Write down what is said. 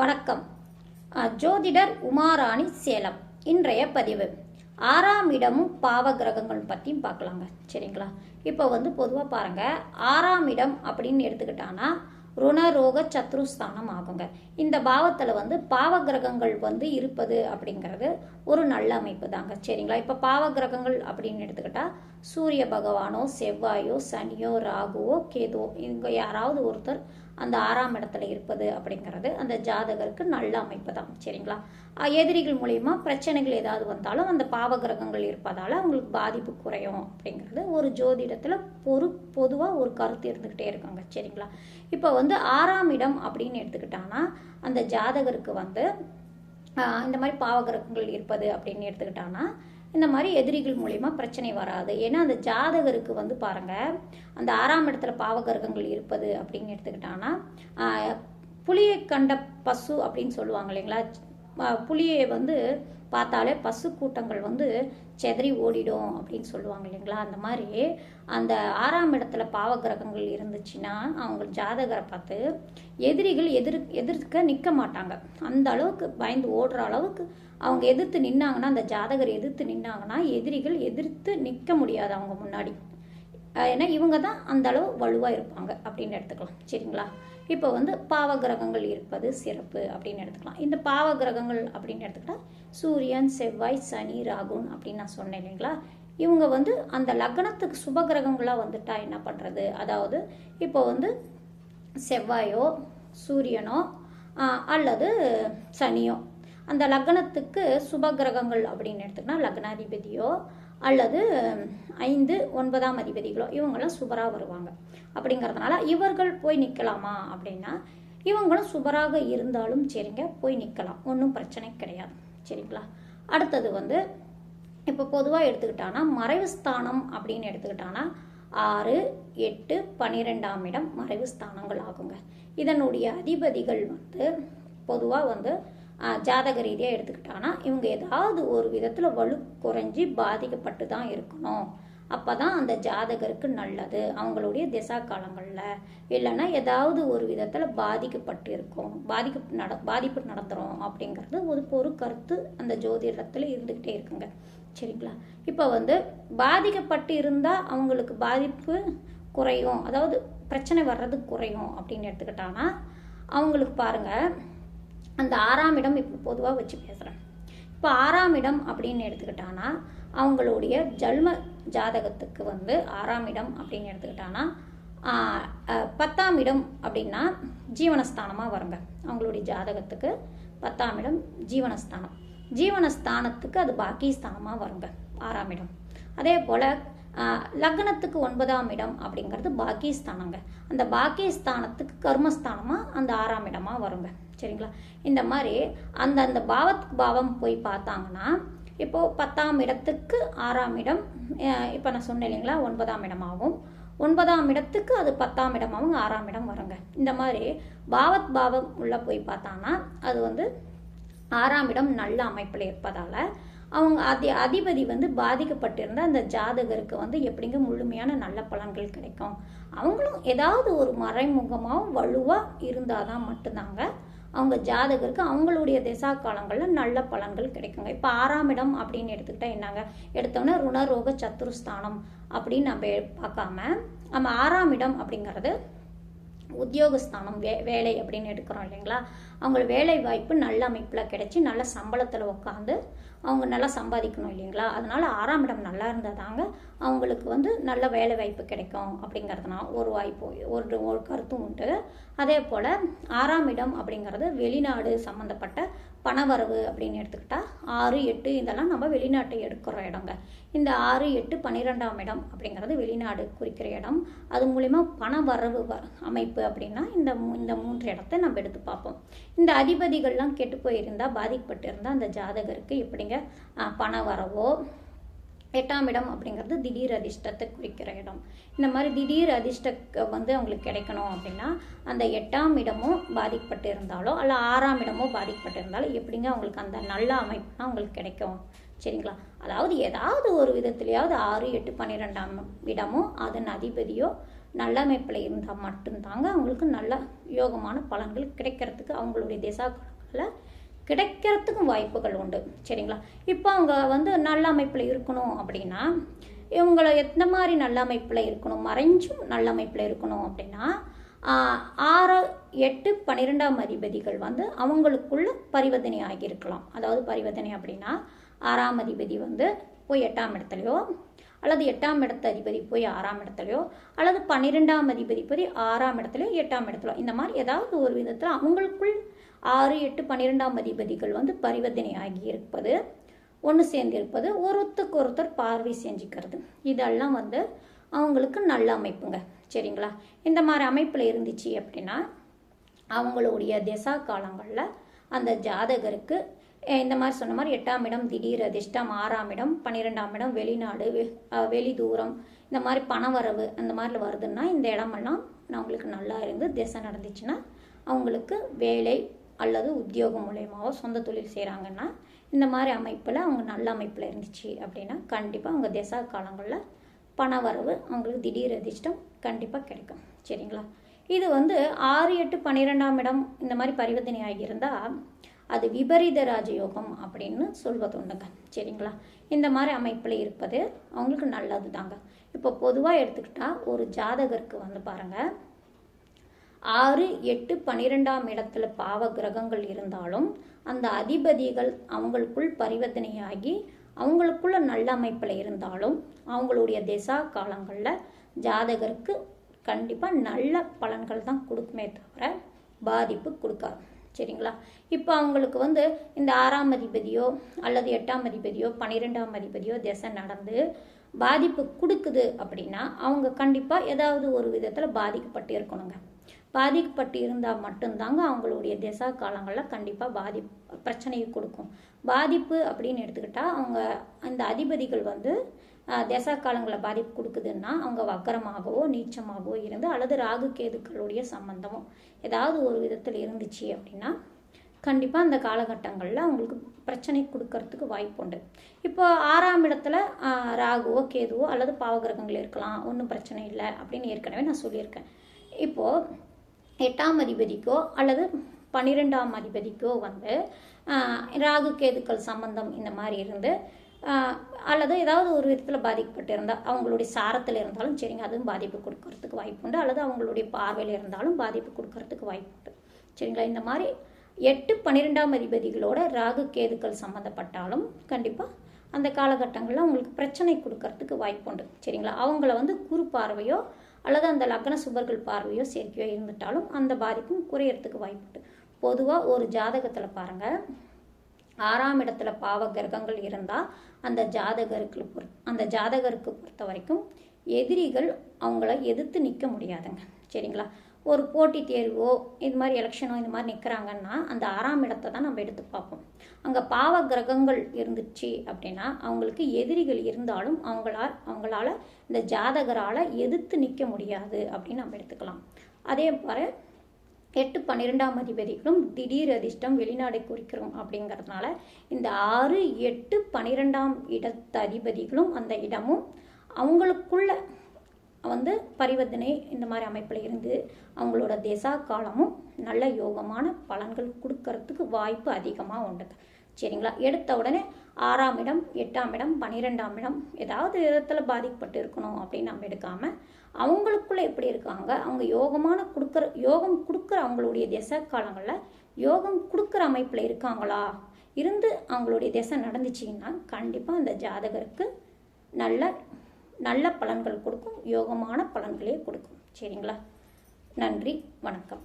வணக்கம். ஜோதிடர் உமாராணி சேலம். இன்றைய பதிவு. ஆறாம் இடமும் பாவ கிரகங்கள் பற்றியும் பார்க்கலாங்க. சரிங்களா? இப்போ வந்து பொதுவாக பாருங்க. ஆறாம் இடம் அப்படின்னு எடுத்துக்கிட்டான்னா ருணரோக சத்ருஸ்தானம் ஆகுங்க. இந்த பாவத்தில் வந்து பாவ கிரகங்கள் வந்து இருப்பது அப்படிங்கிறது ஒரு நல்ல அமைப்பு தாங்க சரிங்களா? இப்போ பாவ கிரகங்கள் அப்படின்னு எடுத்துக்கிட்டால் சூரிய பகவானோ செவ்வாயோ சனியோ ராகுவோ கேதுவோ இங்கே யாராவது ஒருத்தர் அந்த ஆறாம் இடத்துல இருப்பது அப்படிங்கிறது அந்த ஜாதகருக்கு நல்ல அமைப்பு தான் சரிங்களா எதிரிகள் மூலயமா பிரச்சனைகள் ஏதாவது வந்தாலும் அந்த பாவ கிரகங்கள் இருப்பதால் அவங்களுக்கு பாதிப்பு குறையும் அப்படிங்கிறது ஒரு ஜோதிடத்தில் பொறு பொதுவாக ஒரு கருத்து இருந்துக்கிட்டே இருக்காங்க. சரிங்களா? இப்போ வந்து ஆறாம் இடம் அப்படின்னு எடுத்துக்கிட்டாங்கன்னா அந்த ஜாதகருக்கு வந்து இந்த மாதிரி பாவகிரகங்கள் இருப்பது அப்படின்னு எடுத்துக்கிட்டாங்கன்னா இந்த மாதிரி எதிரிகள் மூலிமா பிரச்சனை வராது. ஏன்னா அந்த ஜாதகருக்கு வந்து பாருங்க அந்த ஆறாம் இடத்துல பாவகிரகங்கள் இருப்பது அப்படின்னு எடுத்துக்கிட்டாங்கன்னா புளியை புலியை கண்ட பசு அப்படின்னு சொல்லுவாங்க இல்லைங்களா? புளியை புலியை வந்து பார்த்தாலே பசு கூட்டங்கள் வந்து செதறி ஓடிடும் அப்படின்னு சொல்லுவாங்க இல்லைங்களா? அந்த மாதிரி அந்த ஆறாம் இடத்துல பாவகிரகங்கள் இருந்துச்சுன்னா அவங்க ஜாதகரை பார்த்து எதிரிகள் எதிர் எதிர்க்க நிற்க மாட்டாங்க. அந்த அளவுக்கு பயந்து ஓடுற அளவுக்கு அவங்க எதிர்த்து நின்னாங்கன்னா அந்த ஜாதகர் எதிர்த்து நின்னாங்கன்னா எதிரிகள் எதிர்த்து நிற்க முடியாது அவங்க முன்னாடி. ஏன்னா இவங்க தான் அந்த அளவு வலுவாக இருப்பாங்க அப்படின்னு எடுத்துக்கலாம். சரிங்களா? இப்போ வந்து பாவ கிரகங்கள் இருப்பது சிறப்பு அப்படின்னு எடுத்துக்கலாம். இந்த பாவ கிரகங்கள் அப்படின்னு எடுத்துக்கிட்டா சூரியன் செவ்வாய் சனி ராகுன் அப்படின்னு நான் சொன்னேன் இல்லைங்களா? இவங்க வந்து அந்த லக்னத்துக்கு சுப கிரகங்களாக வந்துட்டா என்ன பண்ணுறது அதாவது இப்போ வந்து செவ்வாயோ சூரியனோ அல்லது சனியோ அந்த லக்னத்துக்கு சுப கிரகங்கள் அப்படின்னு எடுத்துக்கினா லக்னாதிபதியோ அல்லது ஐந்து ஒன்பதாம் அதிபதிகளோ இவங்கெல்லாம் சுபராக வருவாங்க. அப்படிங்கிறதுனால இவர்கள் போய் நிற்கலாமா அப்படின்னா இவங்களும் சுபராக இருந்தாலும் சரிங்க போய் நிற்கலாம் ஒன்றும் பிரச்சனை கிடையாது. சரிங்களா? அடுத்தது வந்து இப்போ பொதுவாக எடுத்துக்கிட்டான்னா மறைவு ஸ்தானம் அப்படின்னு எடுத்துக்கிட்டான்னா ஆறு எட்டு பன்னிரெண்டாம் இடம் மறைவு ஸ்தானங்கள் ஆகுங்க. இதனுடைய அதிபதிகள் வந்து பொதுவாக வந்து ஜாதக ரீதியாக எடுத்துக்கிட்டாங்கன்னா இவங்க ஏதாவது ஒரு விதத்தில் வலு குறைஞ்சி பாதிக்கப்பட்டு தான் இருக்கணும். அப்போ தான் அந்த ஜாதகருக்கு நல்லது. அவங்களுடைய திசா காலங்களில். இல்லைன்னா ஏதாவது ஒரு விதத்தில் பாதிக்கப்பட்டு இருக்கும் பாதிக்க நட பாதிப்பு நடந்துரும் அப்படிங்கிறது ஒரு ஒரு கருத்து அந்த ஜோதிடத்தில் இருந்துக்கிட்டே இருக்குங்க. சரிங்களா? இப்போ வந்து பாதிக்கப்பட்டு இருந்தால் அவங்களுக்கு பாதிப்பு குறையும். அதாவது பிரச்சனை வர்றது குறையும் அப்படின்னு எடுத்துக்கிட்டாங்கன்னா அவங்களுக்கு பாருங்கள் அந்த ஆறாம் இடம் இப்போ பொதுவாக வச்சு பேசுகிறேன் இப்போ ஆறாம் இடம் அப்படின்னு எடுத்துக்கிட்டான்னா அவங்களுடைய ஜல்ம ஜாதகத்துக்கு வந்து ஆறாம் இடம் அப்படின்னு எடுத்துக்கிட்டான்னா பத்தாம் இடம் அப்படின்னா ஜீவனஸ்தானமாக வருங்க. அவங்களுடைய ஜாதகத்துக்கு பத்தாம் இடம் ஜீவனஸ்தானம். ஜீவனஸ்தானத்துக்கு அது பாக்கியஸ்தானமாக வருங்க ஆறாம் இடம் அதே போல் லக்னத்துக்கு ஒன்பதாம் இடம் அப்படிங்கிறது பாக்கியஸ்தானங்க. அந்த பாக்கியஸ்தானத்துக்கு கர்மஸ்தானமாக அந்த ஆறாம் இடமாக வருங்க. சரிங்களா? இந்த மாதிரி அந்த அந்த பாவத்துக்கு பாவம் போய் பார்த்தாங்கன்னா இப்போது பத்தாம் இடத்துக்கு ஆறாம் இடம் இப்போ நான் சொன்னேன் இல்லைங்களா ஒன்பதாம் இடமாகும் ஒன்பதாம் இடத்துக்கு அது பத்தாம் இடமாகவும் ஆறாம் இடம் வருங்க. இந்த மாதிரி பாவத் பாவம் உள்ளே போய் பார்த்தாங்கன்னா அது வந்து ஆறாம் இடம் நல்ல அமைப்பில் இருப்பதால் அவங்க அதி அதிபதி வந்து பாதிக்கப்பட்டிருந்த அந்த ஜாதகருக்கு வந்து எப்படிங்க முழுமையான நல்ல பலன்கள் கிடைக்கும்? அவங்களும் ஏதாவது ஒரு மறைமுகமாக வலுவாக இருந்தால் தான் மட்டும்தாங்க அவங்க ஜாதகருக்கு அவங்களுடைய திசா காலங்களில் நல்ல பலன்கள் கிடைக்குங்க. இப்போ ஆறாம் இடம் அப்படின்னு எடுத்துக்கிட்டால் என்னங்க? எடுத்தோன்னே ருணரோக சத்துருஸ்தானம் அப்படின்னு நம்ம பார்க்காம நம்ம ஆறாம் இடம் அப்படிங்கிறது உத்தியோகஸ்தானம் வே வேலை அப்படின்னு எடுக்கிறோம் இல்லைங்களா? அவங்க வேலை வாய்ப்பு நல்ல அமைப்பில் கிடைச்சி நல்ல சம்பளத்தில் உட்காந்து அவங்க நல்லா சம்பாதிக்கணும் இல்லைங்களா? அதனால் ஆறாம் இடம் நல்லா இருந்தால் தாங்க அவங்களுக்கு வந்து நல்ல வேலை வாய்ப்பு கிடைக்கும் அப்படிங்கிறதுனா ஒரு வாய்ப்பு ஒரு ஒரு கருத்தும் உண்டு. அதே போல் ஆறாம் இடம் அப்படிங்கிறது வெளிநாடு சம்மந்தப்பட்ட பணவரவு அப்படின்னு எடுத்துக்கிட்டால் ஆறு எட்டு இதெல்லாம் நம்ம வெளிநாட்டை எடுக்கிற இடங்க. இந்த ஆறு எட்டு பன்னிரெண்டாம் இடம் அப்படிங்கிறது வெளிநாடு குறிக்கிற இடம். அது மூலிமா பண வரவு வ- அமைப்பு அப்படின்னா இந்த இந்த மூன்று இடத்தை நம்ம எடுத்து பார்ப்போம். இந்த அதிபதிகள்லாம் கெட்டு போயிருந்தால் பாதிக்கப்பட்டு இருந்தால் அந்த ஜாதகருக்கு எப்படிங்க? பண வரவோ எட்டாம் இடம் அப்படிங்கிறது திடீர் அதிர்ஷ்டத்தை குறிக்கிற இடம். இந்த மாதிரி திடீர் அதிர்ஷ்ட வந்து அவங்களுக்கு கிடைக்கணும் அப்படின்னா அந்த எட்டாம் இடமும் பாதிக்கப்பட்டு இருந்தாலோ அல்ல ஆறாம் இடமோ பாதிக்கப்பட்டு இருந்தாலோ எப்படிங்க அவங்களுக்கு அந்த நல்ல அமைப்பு அவங்களுக்கு கிடைக்கும். சரிங்களா? அதாவது ஏதாவது ஒரு விதத்துலையாவது ஆறு எட்டு பன்னிரெண்டாம் இடமோ அதன் அதிபதியோ நல்ல அமைப்பில் இருந்தால் மட்டும்தாங்க அவங்களுக்கு நல்ல யோகமான பலன்கள் கிடைக்கிறதுக்கு அவங்களுடைய திசா கிடைக்கிறதுக்கும் வாய்ப்புகள் உண்டு. சரிங்களா? இப்போ அவங்க வந்து நல்ல அமைப்பில் இருக்கணும் அப்படின்னா இவங்களை எந்த மாதிரி நல்ல அமைப்பில் இருக்கணும் மறைஞ்சும் நல்ல அமைப்பில் இருக்கணும் அப்படின்னா ஆறு எட்டு பன்னிரெண்டாம் அதிபதிகள் வந்து அவங்களுக்குள்ள பரிவர்த்தனை ஆகியிருக்கலாம். அதாவது பரிவர்த்தனை அப்படின்னா ஆறாம் அதிபதி வந்து போய் எட்டாம் இடத்துலையோ அல்லது எட்டாம் இடத்து அதிபதி போய் ஆறாம் இடத்துலையோ அல்லது பன்னிரெண்டாம் அதிபதி போய் ஆறாம் இடத்துலையோ எட்டாம் இடத்துலையோ இந்த மாதிரி ஏதாவது ஒரு விதத்தில் அவங்களுக்குள் ஆறு எட்டு பன்னிரெண்டாம் அதிபதிகள் வந்து பரிவர்த்தனை ஆகி இருப்பது ஒன்று சேர்ந்து இருப்பது ஒருத்தருக்கு ஒருத்தர் பார்வை செஞ்சுக்கிறது. இதெல்லாம் வந்து அவங்களுக்கு நல்ல அமைப்புங்க. சரிங்களா? இந்த மாதிரி அமைப்பில் இருந்துச்சு அப்படின்னா அவங்களுடைய திசா காலங்களில் அந்த ஜாதகருக்கு இந்த மாதிரி சொன்ன மாதிரி எட்டாம் இடம் திடீர் அதிர்ஷ்டம் ஆறாம் இடம் பன்னிரெண்டாம் இடம் வெளிநாடு வெ- வெளி தூரம் இந்த மாதிரி பணவரவு அந்த மாதிரி வருதுன்னா இந்த இடமெல்லாம் அவங்களுக்கு நல்லா இருந்து திசை நடந்துச்சுன்னா அவங்களுக்கு வேலை அல்லது உத்தியோகம் மூலயமாவோ சொந்த தொழில் செய்கிறாங்கன்னா இந்த மாதிரி அமைப்பில் அவங்க நல்ல அமைப்பில் இருந்துச்சு அப்படின்னா கண்டிப்பாக அவங்க திசா காலங்களில் பண வரவு அவங்களுக்கு திடீர் அதிர்ஷ்டம் கண்டிப்பாக கிடைக்கும். சரிங்களா? இது வந்து ஆறு எட்டு பன்னிரெண்டாம் இடம் இந்த மாதிரி பரிவர்த்தனை ஆகியிருந்தால் அது விபரீத ராஜயோகம் அப்படின்னு சொல்வது உண்டுங்க. சரிங்களா? இந்த மாதிரி அமைப்பில் இருப்பது அவங்களுக்கு நல்லது தாங்க இப்போ பொதுவாக எடுத்துக்கிட்டால் ஒரு ஜாதகருக்கு வந்து பாருங்கள் ஆறு எட்டு பன்னிரெண்டாம் இடத்துல பாவ கிரகங்கள் இருந்தாலும் அந்த அதிபதிகள் அவங்களுக்குள் பரிவர்த்தனையாகி அவங்களுக்குள்ள நல்ல அமைப்பில் இருந்தாலும் அவங்களுடைய திசா காலங்களில் ஜாதகருக்கு கண்டிப்பாக நல்ல பலன்கள் தான் கொடுக்குமே தவிர பாதிப்பு கொடுக்காது. சரிங்களா? இப்போ அவங்களுக்கு வந்து இந்த ஆறாம் அதிபதியோ அல்லது எட்டாம் அதிபதியோ பன்னிரெண்டாம் அதிபதியோ திசை நடந்து பாதிப்பு கொடுக்குது அப்படின்னா அவங்க கண்டிப்பாக ஏதாவது ஒரு விதத்தில் பாதிக்கப்பட்டு இருக்கணுங்க. பாதிக்கப்பட்டு இருந்தால் மட்டும்தாங்க அவங்களுடைய திசா காலங்களில் கண்டிப்பாக பாதி பிரச்சனையை கொடுக்கும். பாதிப்பு அப்படின்னு எடுத்துக்கிட்டால் அவங்க அந்த அதிபதிகள் வந்து திசா காலங்களில் பாதிப்பு கொடுக்குதுன்னா அவங்க வக்கரமாகவோ நீச்சமாகவோ இருந்து அல்லது ராகு கேதுக்களுடைய சம்பந்தமோ ஏதாவது ஒரு விதத்தில் இருந்துச்சு அப்படின்னா கண்டிப்பாக அந்த காலகட்டங்களில் அவங்களுக்கு பிரச்சனை கொடுக்கறதுக்கு வாய்ப்பு உண்டு. இப்போ ஆறாம் இடத்துல ராகுவோ கேதுவோ அல்லது பாவகிரகங்கள் இருக்கலாம். ஒன்றும் பிரச்சனை இல்லை அப்படின்னு ஏற்கனவே நான் சொல்லியிருக்கேன். இப்போது எட்டாம் அதிபதிக்கோ அல்லது பன்னிரெண்டாம் அதிபதிக்கோ வந்து ராகு கேதுக்கள் சம்பந்தம் இந்த மாதிரி இருந்து அல்லது ஏதாவது ஒரு விதத்தில் பாதிக்கப்பட்டு இருந்தால் அவங்களுடைய சாரத்தில் இருந்தாலும் சரிங்க அதுவும் பாதிப்பு கொடுக்கறதுக்கு வாய்ப்பு உண்டு. அல்லது அவங்களுடைய பார்வையில் இருந்தாலும் பாதிப்பு கொடுக்கறதுக்கு வாய்ப்பு உண்டு. சரிங்களா? இந்த மாதிரி எட்டு பன்னிரெண்டாம் அதிபதிகளோட ராகு கேதுக்கள் சம்மந்தப்பட்டாலும் கண்டிப்பாக அந்த காலகட்டங்களில் அவங்களுக்கு பிரச்சனை கொடுக்கறதுக்கு வாய்ப்பு உண்டு. சரிங்களா? அவங்கள வந்து குறு பார்வையோ அல்லது அந்த லக்ன சுபர்கள் பார்வையோ சேர்க்கையோ இருந்துட்டாலும் அந்த பாதிப்பும் குறையறதுக்கு வாய்ப்புண்டு. பொதுவாக ஒரு ஜாதகத்தில் பாருங்கள் ஆறாம் இடத்துல பாவ கிரகங்கள் இருந்தால் அந்த ஜாதகருக்கு பொறு அந்த ஜாதகருக்கு பொறுத்த வரைக்கும் எதிரிகள் அவங்கள எதிர்த்து நிற்க முடியாதுங்க. சரிங்களா? ஒரு போட்டி தேர்வோ இது மாதிரி எலெக்ஷனோ இந்த மாதிரி நிற்கிறாங்கன்னா அந்த ஆறாம் இடத்தை தான் நம்ம எடுத்து பார்ப்போம். அங்கே பாவ கிரகங்கள் இருந்துச்சு அப்படின்னா அவங்களுக்கு எதிரிகள் இருந்தாலும் அவங்களால் அவங்களால இந்த ஜாதகரால் எதிர்த்து நிற்க முடியாது அப்படின்னு நம்ம எடுத்துக்கலாம். அதே போல் எட்டு பன்னிரெண்டாம் அதிபதிகளும் திடீர் அதிர்ஷ்டம் வெளிநாடை குறிக்கிறோம் அப்படிங்கிறதுனால இந்த ஆறு எட்டு பன்னிரெண்டாம் இடத்து அதிபதிகளும் அந்த இடமும் அவங்களுக்குள்ள வந்து பரிவர்த்தனை இந்த மாதிரி அமைப்பில் இருந்து அவங்களோட திசா காலமும் நல்ல யோகமான பலன்கள் கொடுக்கறதுக்கு வாய்ப்பு அதிகமாக உண்டுங்க சரிங்களா? எடுத்த உடனே ஆறாம் இடம் எட்டாம் இடம் பன்னிரெண்டாம் இடம் ஏதாவது விதத்தில் பாதிக்கப்பட்டு இருக்கணும் அப்படின்னு நம்ம எடுக்காமல் அவங்களுக்குள்ளே எப்படி இருக்காங்க? அவங்க யோகமான கொடுக்குற யோகம் கொடுக்குற அவங்களுடைய திசை காலங்களில் யோகம் கொடுக்குற அமைப்பில் இருக்காங்களா? இருந்து அவங்களுடைய திசை நடந்துச்சிங்கன்னா கண்டிப்பாக அந்த ஜாதகருக்கு நல்ல நல்ல பலன்கள் கொடுக்கும் யோகமான பலன்களே கொடுக்கும். சரிங்களா? நன்றி வணக்கம்.